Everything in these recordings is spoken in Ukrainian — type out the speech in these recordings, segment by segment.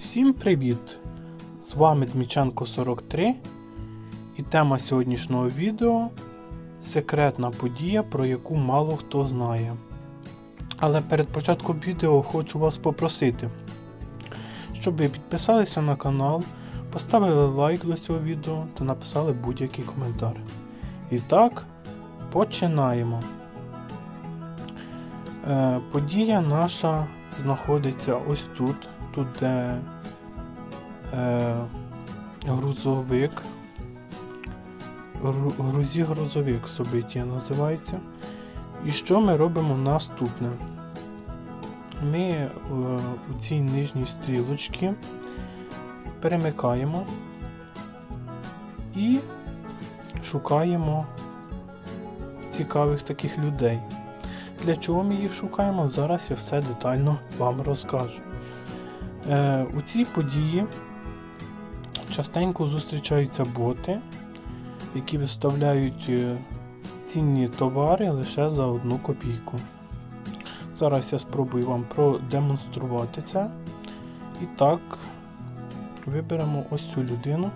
Всім привіт! З вами Дміченко 43 і тема сьогоднішнього відео секретна подія, про яку мало хто знає. Але перед початком відео хочу вас попросити, щоб ви підписалися на канал, поставили лайк до цього відео та написали будь-який коментар. І так, починаємо. Е, подія наша знаходиться ось тут, тут де е, грузовик. Грузі грузовик собиття називається. І що ми робимо наступне? Ми е, у цій нижній стрілочці перемикаємо і шукаємо цікавих таких людей. Для чого ми їх шукаємо? Зараз я все детально вам розкажу. Е, у цій події частенько зустрічаються боти, які виставляють е, цінні товари лише за одну копійку. Зараз я спробую вам продемонструвати це. І так, виберемо ось цю людину.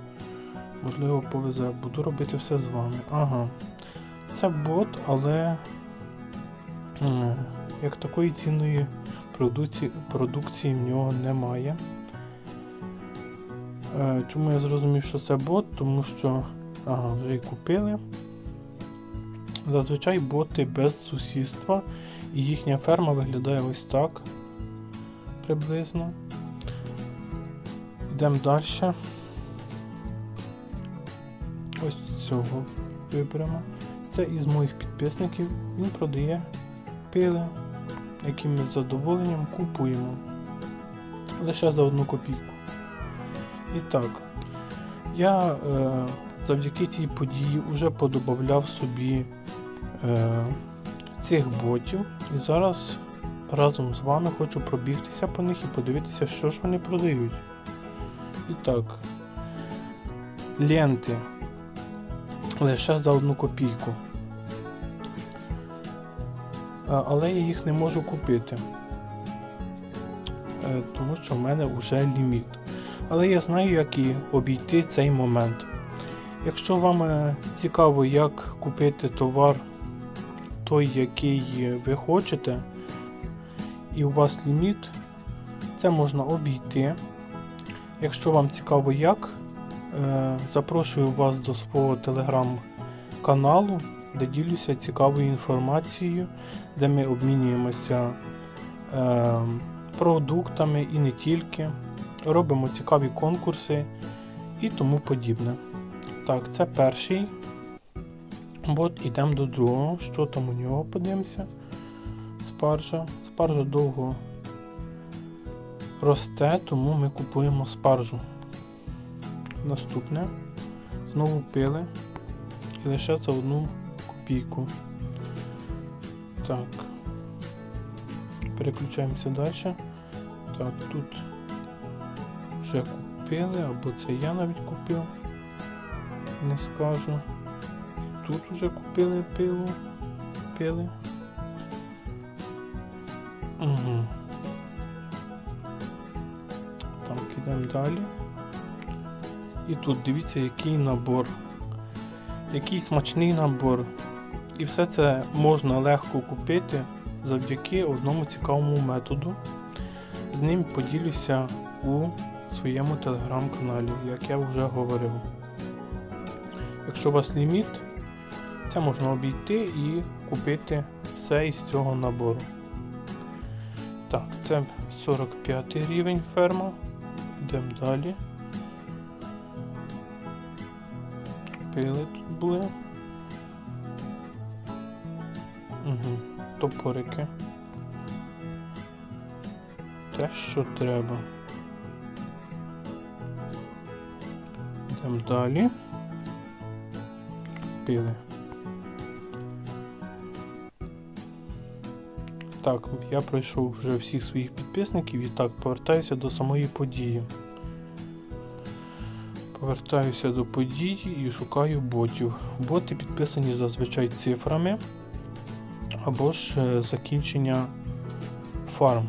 Можливо, повезе, буду робити все з вами. Ага. Це бот, але е, як такої цінної продукції, продукції в нього немає. Е, Чому я зрозумів, що це бот? Тому що ага, вже і купили. Зазвичай боти без сусідства, і їхня ферма виглядає ось так приблизно. Йдемо далі. Ось цього виберемо. Це із моїх підписників. Він продає пили, які ми з задоволенням купуємо. Лише за одну копійку. І так, я е, завдяки цій події вже подобавляв собі е, цих ботів. І зараз разом з вами хочу пробігтися по них і подивитися, що ж вони продають. І так, ленти лише за одну копійку. А, Але я їх не можу купити. Е, Тому що в мене вже ліміт. Але я знаю, як і обійти цей момент. Якщо вам е, цікаво, як купити товар, той, який ви хочете, і у вас ліміт, це можна обійти. Якщо вам цікаво як, е, запрошую вас до свого телеграм-каналу, де ділюся цікавою інформацією, де ми обмінюємося е, продуктами і не тільки, робимо цікаві конкурси і тому подібне. Так, це перший. От ідемо до другого. Що там у нього подивимося? Спаржа. Спаржа довго росте, тому ми купуємо спаржу. Наступне. Знову пили. І лише за одну копійку. Так. Переключаємося далі. Так, тут вже купили, або це я навіть купив. Не скажу. Тут вже купили пилу. Пили. Угу. Так, ідемо далі. І тут дивіться, який набор. Який смачний набор. І все це можна легко купити завдяки одному цікавому методу. З ним поділюся у своєму телеграм-каналі, як я вже говорив. Якщо у вас ліміт, це можна обійти і купити все із цього набору. Так, це 45 рівень ферма. Йдемо далі. Пили тут були. Угу. Топорики. Те, що треба. Йдемо далі. Пили. Так, я пройшов вже всіх своїх підписників і так повертаюся до самої події. Повертаюся до події і шукаю ботів. Боти підписані зазвичай цифрами або ж е, закінчення фарм.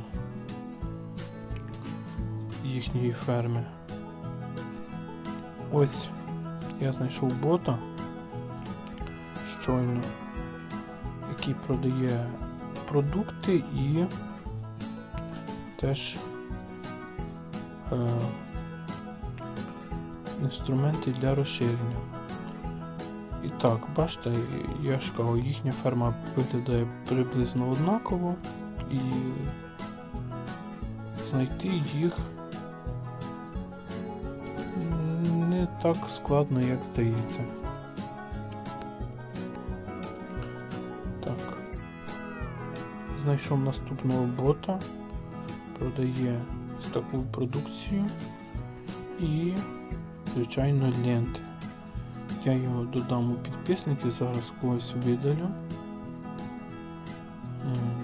їхньої ферми. Ось я знайшов бота щойно, який продає продукти і теж е, інструменти для розширення. І так, бачите, я ж кажу, їхня ферма виглядає приблизно однаково і знайти їх не так складно, як здається. Так. Знайшов наступного бота, продає таку продукцію і, звичайно, ленти. Я його додам у підписники, зараз когось видалю.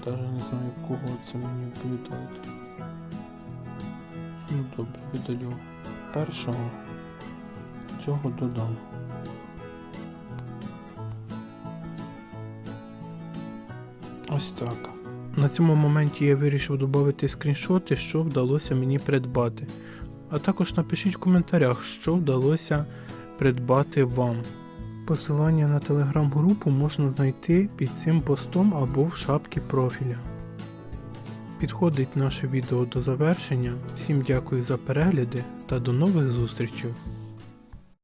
Навіть не знаю, кого це мені видалити. Ну добре, видалю першого. Цього додам. Ось так. На цьому моменті я вирішив додати скріншоти, що вдалося мені придбати. А також напишіть в коментарях, що вдалося придбати вам. Посилання на телеграм-групу можна знайти під цим постом або в шапці профіля. Підходить наше відео до завершення. Всім дякую за перегляди та до нових зустрічей!